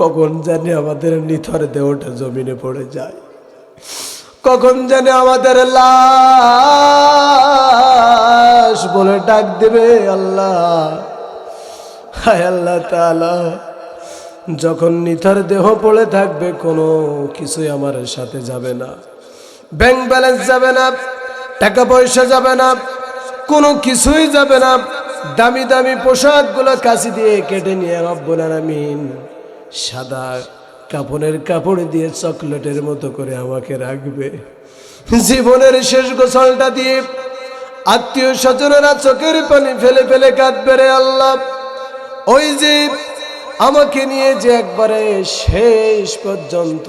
কখন জানি আমাদের নিথর দেহটা জমিনে পড়ে যায়। কখন জানি আমাদের লাশ বলে ডাক দেবে আল্লাহ। হায় আল্লাহ তাআলা, যখন নিথর দেহ পড়ে থাকবে কোনো কিছুই আমার সাথে যাবে না। ব্যাংক ব্যালেন্স যাবে না, টাকা পয়সা যাবে না, কোনো কিছুই যাবে না। দামি দামি পোশাকগুলো কাশি দিয়ে কেটে নিয়ে রব্বুল আলামিন সাদা কাপড়ের কাপড় দিয়ে চকলেটের মতো করে আমাকে রাখবে। জীবনের শেষ গোসলটা দিয়ে আত্মীয় স্বজনেরা চোখের পানি ফেলে ফেলে কাঁদবে রে আল্লাহ। ওই যে আমাকে নিয়ে যে একবারে শেষ পর্যন্ত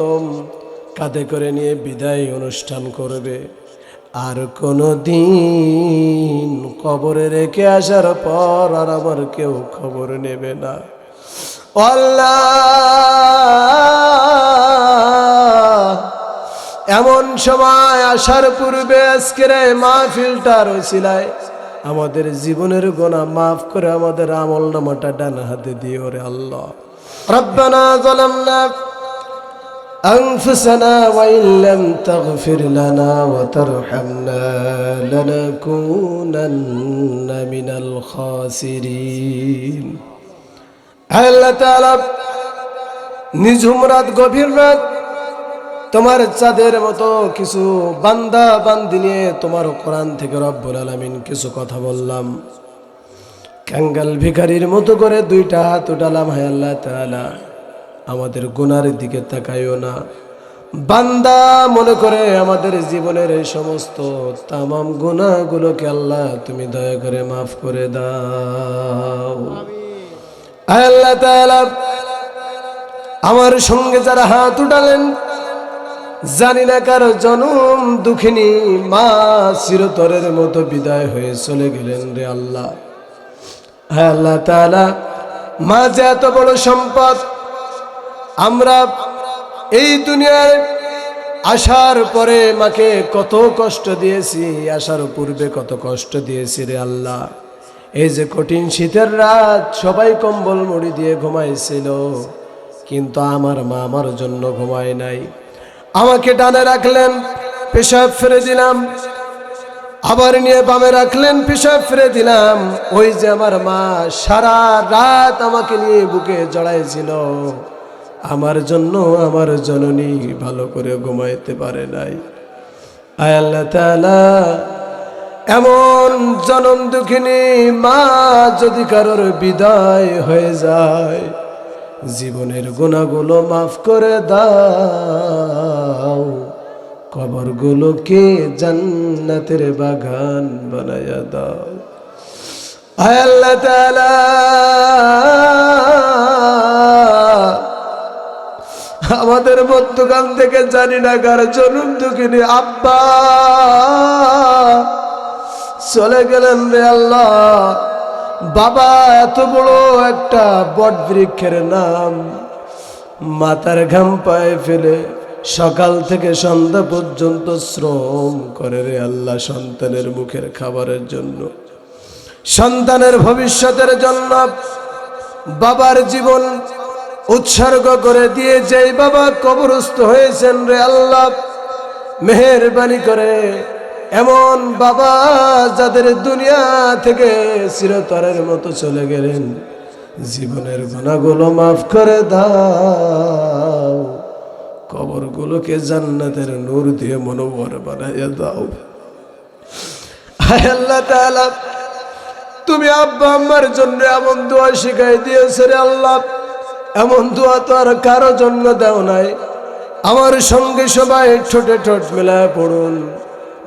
কাঁধে করে নিয়ে বিদায় অনুষ্ঠান করবে। আর কোনো দিন কবরে রেখে আসার পর আর আমার কেউ খবর নেবে না। এমন সময় আসার পূর্বে আজকের এই মাহফিলটার ওসিলায় আমাদের জীবনের গোনা মাফ করে আমাদের আমল নামাটা ডান হাতে দিও রে আল্লাহ রব্বানা ظلمنا أنفسنا وإن لم تغفر لنا وترحمنا لنكونن من الخاسرين আল্লাহ তাআলা নিঝুম রাত গভীর রাত, তোমার চাঁদের মতো কিছু বান্দা বান্দি নিয়ে তোমার কোরআন থেকে রব্বুল আলামিন কিছু কথা বললাম। কাঙ্গাল ভিখারির মতো করে দুইটা হাত উঠালাম, হায় আল্লাহ তাআলা, আমাদের গুনার দিকে তাকাইও না। বান্দা মনে করে আমাদের জীবনের এই সমস্ত তামাম গুনাহগুলোকে আল্লাহ তুমি দয়া করে মাফ করে দাও। আল্লাহ আমার সঙ্গে যারা হাত উঠালেন, জানি না কারও জনম দুঃখিনী মা চিরতরের মতো বিদায় হয়ে চলে গেলেন রে আল্লাহ। হ্যাঁ আল্লাহ তাআলা, মা যে এত বড় সম্পদ, আমরা এই দুনিয়ায় আসার পরে মাকে কত কষ্ট দিয়েছি, আসার পূর্বে কত কষ্ট দিয়েছি রে আল্লাহ। এই যে কঠিন শীতের রাত, সবাই কম্বল মুড়ি দিয়ে ঘুমাইছিল। কিন্তু আমার মা আমার জন্য ঘুমায় নাই। আমাকে ডানে রাখলেন, পেশাব ফেলে দিলাম। আবার নিয়ে বামে রাখলেন, পেশাব ফিরে দিলাম। ওই যে আমার মা সারা রাত আমাকে নিয়ে বুকে জড়াইছিল। আমার জন্য আমার জননী ভালো করে ঘুমাইতে পারে নাই। আয় আল্লাহ তাআলা এমন জনম দুঃখিনী মা যদি কারোর বিদায় হয়ে যায়, জীবনের গুণাগুলো মাফ করে দাও। কবরগুলোকে জান্নাতের বাগান বানায়া দাও। আল্লাহ আমাদের মধ্যখান থেকে জানি না কার জনম দুঃখিনী আব্বা। চলে গেলেন রে আল্লাহ। বাবা, এত বড় একটা বট বৃক্ষের নাম। মাথার ঘাম পায়ে ফেলে সকাল থেকে সন্ধ্যা পর্যন্ত শ্রম করে রে আল্লাহ সন্তানের মুখের খাবারের জন্য। সন্তানের ভবিষ্যতের জন্য বাবার জীবন উৎসর্গ করে দিয়ে যেই বাবা কবরস্থ হয়েছেন রে আল্লাহ, মেহরবানি করে এমন বাবা যাদের দুনিয়া থেকে চিরতরের মতো চলে গেলেন, জীবনের গুণাগুলো মাফ করে দাও, কবরগুলোকে জান্নাতের নূর দিয়ে মনোবর বানাইয়া দাও। আল্লাহ তুমি আব্বা আম্মার জন্য এমন দোয়া শিখাই দিয়েছে রে আল্লাহ। এমন দোয়া তো আর কারও জন্য দাও নাই। আমার সঙ্গে সবাই ঠোঁটে ঠোঁট মেলায় পড়ুন।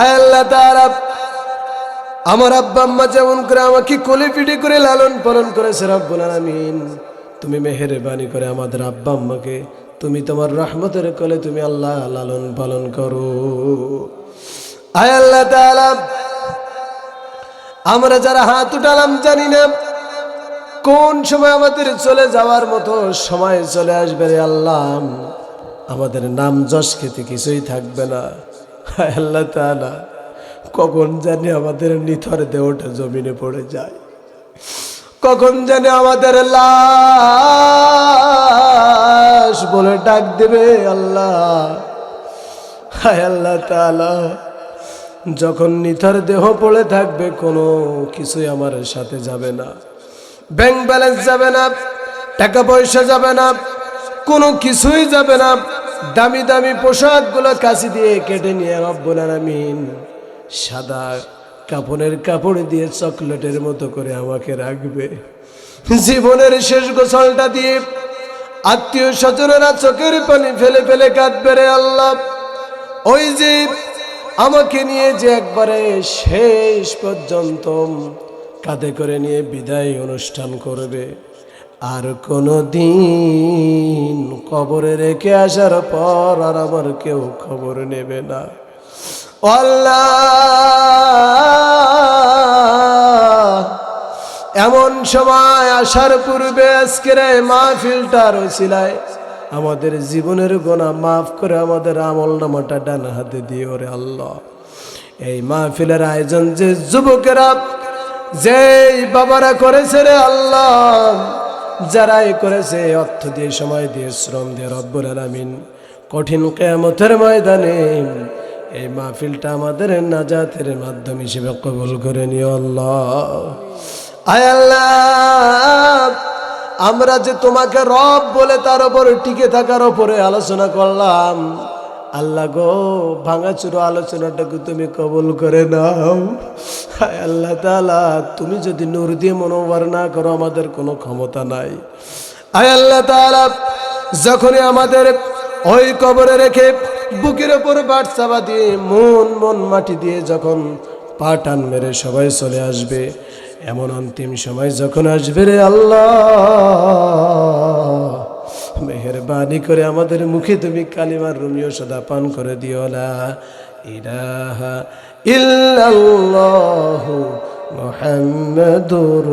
আয় তাআলা আমার আব্বা আম্মা যেমন করে আমাকে কোলে পিঠে করে লালন পালন করেছে রব্বুল আলামিন। তুমি মেহেরবানি করে আমাদের আব্বা আম্মাকে, তুমি তোমার রহমতের কোলে তুমি আল্লাহ লালন পালন করো। আয় আল্লাহ তাআলা আমরা যারা হাত উঠালাম জানি না কোন সময় আমাদের চলে যাওয়ার মতো সময় চলে আসবে রে আল্লাহ। আমাদের নাম যশ খেতে কিছুই থাকবে না। আল্লাহ তাআলা, কখন জানি আমাদের নিথর দেহটা জমিনে পড়ে যায়। কখন জানি আমাদের লাশ বলে ডাক দেবে আল্লাহ। হায় আল্লাহ তাআলা, যখন নিথর দেহ পড়ে থাকবে, কোনো কিছুই আমার সাথে যাবে না। ব্যাংক ব্যালেন্স যাবে না, টাকা পয়সা যাবে না, কোনো কিছুই যাবে না। দামি দামি পোশাকগুলো কাশি দিয়ে কেটে নিয়ে রব্বুল আলামিন সাদা কাপড়ের কাপড় দিয়ে চকলেটের মতো করে আমাকে রাখবে। জীবনের শেষ গোসলটা দিয়ে আত্মীয় স্বজনেরা চোখের পানি ফেলে ফেলে কাঁদবে রে আল্লাহ। ওই যে আমাকে নিয়ে যে একবারে শেষ পর্যন্ত কাঁধে করে নিয়ে বিদায় অনুষ্ঠান করবে। আর কোনো দিন কবরে রেখে আসার পর আর আমার কেউ খবর নেবে না। এমন সময় আসার পূর্বে আজকের এই মাহফিলটার ওসিলায় আমাদের জীবনের গোনা মাফ করে আমাদের আমল নামাটা ডান হাতে দিয়ে ওরে আল্লাহ। এই মাহফিলের আয়োজন যে যুবকেরা, যেই বাবারা করেছে রে আল্লাহ যারাই করেছে অর্থ দিয়ে সময় দিয়ে শ্রম দিয়ে রব্বুল আলামিন কঠিন কেয়ামতের ময়দানে এই মাহফিলটা আমাদের নাজাতের মাধ্যম হিসেবে কবুল করে নিও আল্লাহ। আল্লাহ, আমরা যে তোমাকে রব বলে তার উপর টিকে থাকার উপরে আলোচনা করলাম। আল্লাহ গো, ভাঙাচুরো আলোচনাটাকে তুমি কবল করে নাও। হায় আল্লাহ তাআলা, তুমি যদি নূর দিয়ে মনোবার না করো, আমাদের কোনো ক্ষমতা নাই। আয় আল্লাহ তাআলা, যখনই আমাদের ওই কবরে রেখে বুকের ওপর বাট চাপা দিয়ে, মন মন মাটি দিয়ে যখন পা টান মেরে সবাই চলে আসবে, এমন অন্তিম সময় যখন আসবে রে আল্লাহ। মেহরবানি করে আমাদের মুখে তুমি কালিমার রুমিও সদা পান করে দিও না ইলাহা ইল্লাল্লাহু মুহাম্মাদুর